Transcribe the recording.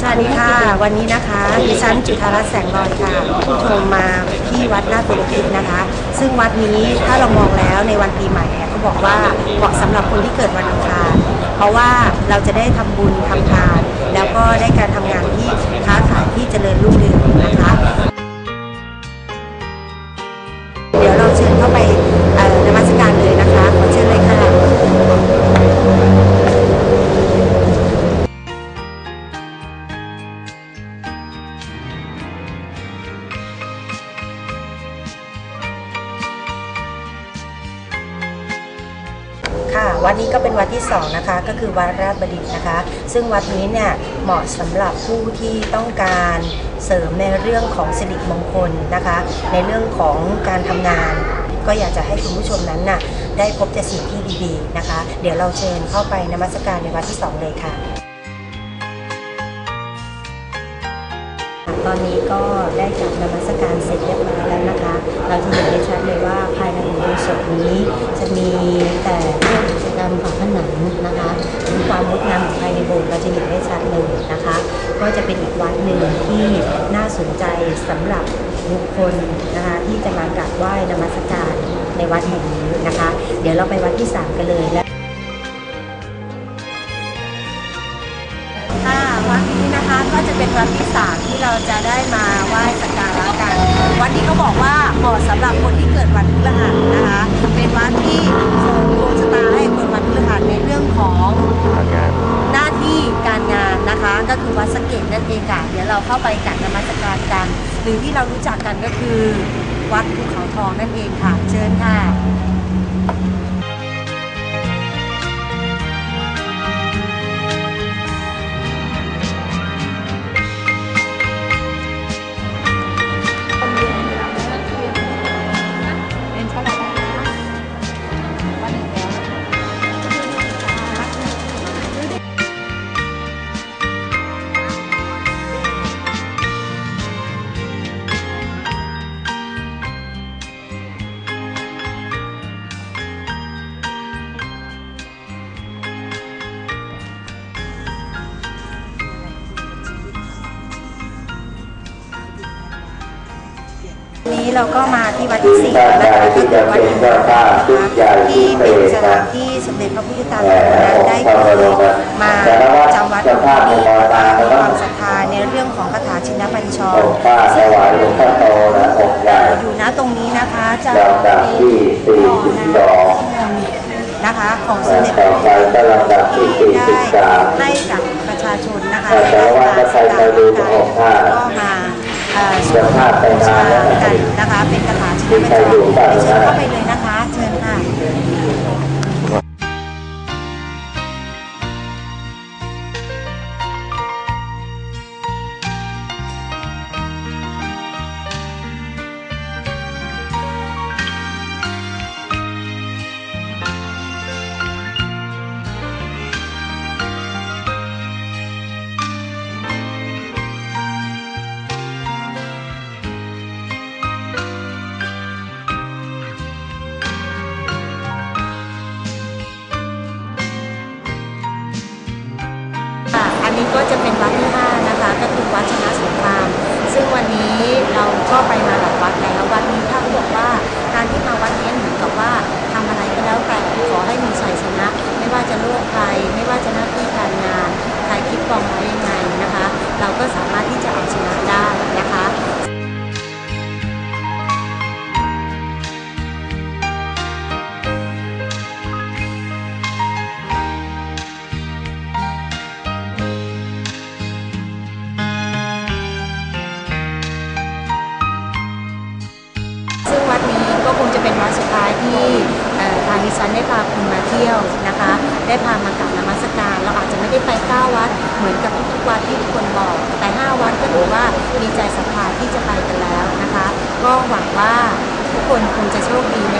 สวัสดีค่ะ วันนี้นะคะดิฉันจุธารัตน์แสงลอยค่ะผู้ชมมาที่วัดนาตุลพิษนะคะ ซึ่งวัดนี้ถ้าเรามองแล้วในวันปีใหม่เนี่ยเขาบอกว่าเหมาะสำหรับคนที่เกิดวันอังคารเพราะว่าเราจะได้ทำบุญทำทาน แล้วก็ได้การทำงานที่ค้าขายที่เจริญรุ่งเรืองนะคะ ค่ะวัดนี้ก็เป็นวัดที่สองนะคะก็คือวัดราชบดินทร์นะคะ ซึ่งวัดนี้เนี่ยเหมาะสำหรับผู้ที่ต้องการเสริมในเรื่องของสิริมงคลนะคะ ในเรื่องของการทำงาน ก็อยากจะให้คุณผู้ชมนั้นน่ะได้พบแต่สิ่งที่ดีๆนะคะ เดี๋ยวเราเชิญเข้าไปนมัสการในวัดที่สองเลยค่ะ ตอนนี้ก็ได้จัดนมัสการเสร็จเรียบร้อยแล้วนะคะ เราจะเห็นได้ชัดเลยว่าภายในอุโบสถนี้ จะมีแต่เรื่องกิจกรรมฝาผนังนะคะหรือความงดงามของภายในโบสถ์เราจะเห็นได้ชัดเลยนะคะ ก็จะเป็นอีกวัดหนึ่งที่น่าสนใจสำหรับบุคคลนะคะที่จะมากราบไหว้นมัสการในวัดแห่งนี้นะคะ เดี๋ยวเราไปวัดที่สามกันเลยและ ก็จะเป็นวันที่สามที่เราจะได้มาไหว้สักการะกัน วันนี้เขาบอกว่าเหมาะสำหรับคนที่เกิดวันพฤหัสนะคะ เป็นวันที่สริมดวงชะตาให้คนวันพฤหัสในเรื่องของหน้าที่การงานนะคะ ก็คือวัดสะเก็ดนั่นเองค่ะเดี๋ยวเราเข้าไปกราบนมัสการกันหรือที่เรารู้จักกันก็คือ วัดภูเขาทองนั่นเองค่ะ เชิญค่ะ นี้เราก็มาที่วัดที่สี่แล้วนะคะก็คือวัดอินทรนะคะที่เป็นสถานที่สมเด็จพระพุทธจารย์นั้นได้เคยมาจำวัดอยู่ที่นี่นะคะมีความศรัทธาในเรื่องของคาถาชินบัญชรซึ่งอยู่ณตรงนี้นะคะจะมีหอน้ำนะคะของสมเด็จพระพุทธจารย์ที่ได้ให้กับประชาชนนะคะได้รับการสักการะก็มา เอ่อสวดบูชากันนะคะเป็นคาถาชินบัญชรเดี๋ยวเชิญเข้าไปเลยนะคะ นี้ก็จ คงจะเป็นวัดสุดท้ายที่ทางดิฉันได้พาคุณมาเที่ยวนะคะ ได้พามากราบนมัสการ เราอาจจะไม่ได้ไป 9 วัด เหมือนกับทุกวัดที่ทุกคนบอก แต่ 5 วัดก็ถือว่ามีใจศรัทธาที่จะไปกันแล้วนะคะ ก็หวังว่าทุกคนคงจะโชคดีใน